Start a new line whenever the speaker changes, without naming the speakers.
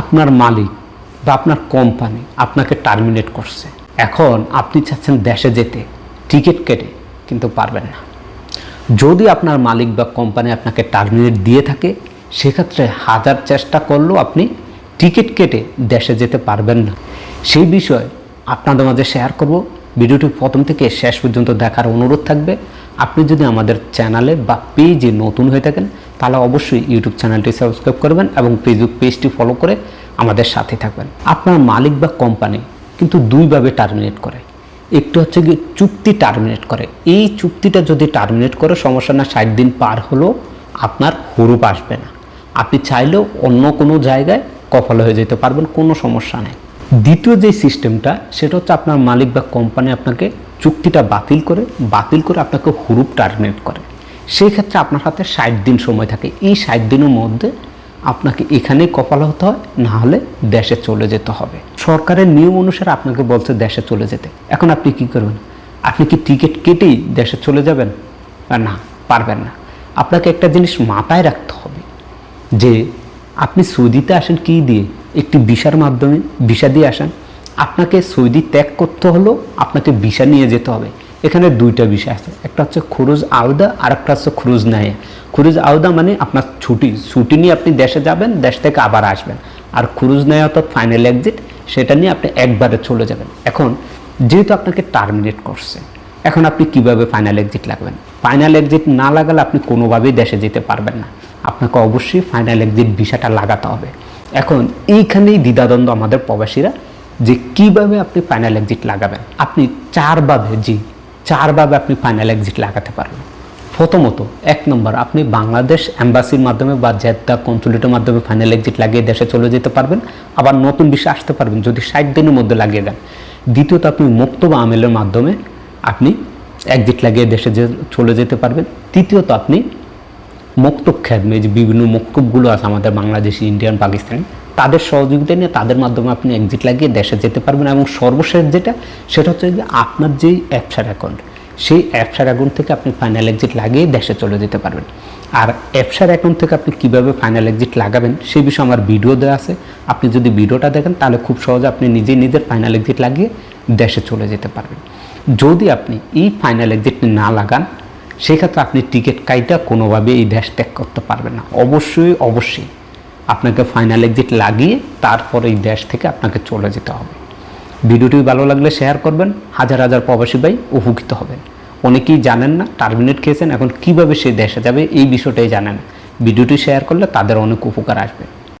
আপনার মালিক বা আপনার কোম্পানি আপনাকে টার্মিনেট করছে। এখন আপনি চাচ্ছেন দেশে যেতে টিকিট কেটে, কিন্তু পারবেন না। যদি আপনার মালিক বা কোম্পানি আপনাকে টার্মিনেট দিয়ে থাকে, সেক্ষেত্রে হাজার চেষ্টা করলেও আপনি টিকিট কেটে দেশে যেতে পারবেন না। সেই বিষয়ে আপনাদের মাঝে শেয়ার করব। ভিডিওটি প্রথম থেকে শেষ পর্যন্ত দেখার অনুরোধ থাকবে। আপনি যদি আমাদের চ্যানেলে বা পেজে নতুন হয়ে থাকেন, তাহলে অবশ্যই ইউটিউব চ্যানেলটি সাবস্ক্রাইব করবেন এবং ফেসবুক পেজটি ফলো করে আমাদের সাথে থাকবেন। আপনার মালিক বা কোম্পানি কিন্তু দুইভাবে টার্মিনেট করে। একটু হচ্ছে কি চুক্তি টার্মিনেট করে। এই চুক্তিটা যদি টার্মিনেট করে, সমস্যা না, ষাট দিন পার হলেও আপনার হুরুপ আসবে না। আপনি চাইলেও অন্য কোনো জায়গায় কফল হয়ে যেতে পারবেন, কোনো সমস্যা নেই। দ্বিতীয় যে সিস্টেমটা, সেটা হচ্ছে আপনার মালিক বা কোম্পানি আপনাকে চুক্তিটা বাতিল করে বাতিল করে আপনাকে হুরুপ টার্মিনেট করে। সেই ক্ষেত্রে আপনার হাতে ষাট দিন সময় থাকে। এই ষাট দিনের মধ্যে আপনাকে এখানেই কপাল হতে হয়, না হলে দেশে চলে যেতে হবে। সরকারের নিয়ম অনুসারে আপনাকে বলছে দেশে চলে যেতে। এখন আপনি কি করবেন? আপনি কি টিকিট কেটেই দেশে চলে যাবেন? না, পারবেন না। আপনাকে একটা জিনিস মাথায় রাখতে হবে যে আপনি সৌদিতে আসেন কি দিয়ে? একটি ভিসার মাধ্যমে, ভিসা দিয়ে আসেন। আপনাকে সৌদি ত্যাগ করতে হলেও আপনাকে ভিসা নিয়ে যেতে হবে। এখানে দুইটা বিষয় আছে। একটা হচ্ছে খুরুজ আওদা আর একটা হচ্ছে খুরুজ নাইয়া খুরুজ আওদা মানে আপনার ছুটি ছুটি নিয়ে আপনি দেশে যাবেন, দেশ থেকে আবার আসবেন। আর খুরুজ নেয়া অর্থাৎ ফাইনাল এক্সিট সেটা নিয়ে আপনি একবারে চলে যাবেন। এখন, যেহেতু আপনাকে টার্মিনেট করছে এখন আপনি কীভাবে ফাইনাল এক্সিট লাগবেন? ফাইনাল এক্সিট না লাগালে আপনি কোনোভাবেই দেশে যেতে পারবেন না। আপনাকে অবশ্যই ফাইনাল এক্সিট ভিসাটা লাগাতে হবে। এখন এইখানেই দ্বিধাদ্বন্দ্ব আমাদের প্রবাসীরা যে কীভাবে আপনি ফাইনাল এক্সিট লাগাবেন? আপনি চারভাবে জি চারভাবে আপনি ফাইনাল এক্সিট লাগাতে পারবেন। প্রথমত, এক নম্বর, আপনি বাংলাদেশ অ্যাম্বাসির মাধ্যমে বা জেদ্দা কনসুলেটের মাধ্যমে ফাইনাল এক্সিট লাগিয়ে দেশে চলে যেতে পারবেন। আবার নতুন বিষয় আসতে পারবেন যদি ষাট দিনের মধ্যে লাগিয়ে দেন। দ্বিতীয়ত, আপনি মুক্ত বা আমেলের মাধ্যমে আপনি এক্সিট লাগিয়ে দেশে যে চলে যেতে পারবেন। তৃতীয়ত আপনি মক্তব খেদমে যে বিভিন্ন মক্তবগুলো আছে আমাদের বাংলাদেশি, ইন্ডিয়ান, পাকিস্তানি, তাদের সহযোগিতা নিয়ে তাদের মাধ্যমে আপনি এক্সিট লাগিয়ে দেশে যেতে পারবেন এবং সর্বশেষ যেটা, সেটা হচ্ছে যে আপনার যেই অ্যাপসার অ্যাকাউন্ট, সেই অ্যাপসার অ্যাকাউন্ট থেকে আপনি ফাইনাল এক্সিট লাগিয়ে দেশে চলে যেতে পারবেন। আর অ্যাপসার অ্যাকাউন্ট থেকে আপনি কীভাবে ফাইনাল এক্সিট লাগাবেন, সেই বিষয়ে আমার ভিডিও দেওয়া আছে। আপনি যদি ভিডিওটা দেখেন, তাহলে খুব সহজে আপনি নিজেই নিজের ফাইনাল এক্সিট লাগিয়ে দেশে চলে যেতে পারবেন। যদি আপনি এই ফাইনাল এক্সিট না লাগান, সেক্ষেত্রে আপনি টিকিট কাইটা কোনোভাবে এই দেশ ত্যাগ করতে পারবেন না। অবশ্যই অবশ্যই আপনাকে ফাইনাল এক্সিট লাগিয়ে তারপর এই দেশ থেকে আপনাকে চলে যেতে হবে। ভিডিওটি ভালো লাগলে শেয়ার করবেন। হাজার হাজার প্রবাসী ভাই উপকৃত হবেন অনেকেই জানেন না টার্মিনেট খেয়েছেন, এখন কীভাবে সে দেশে যাবে এই বিষয়টাই জানেন। ভিডিওটি শেয়ার করলে তাদের অনেক উপকার আসবে।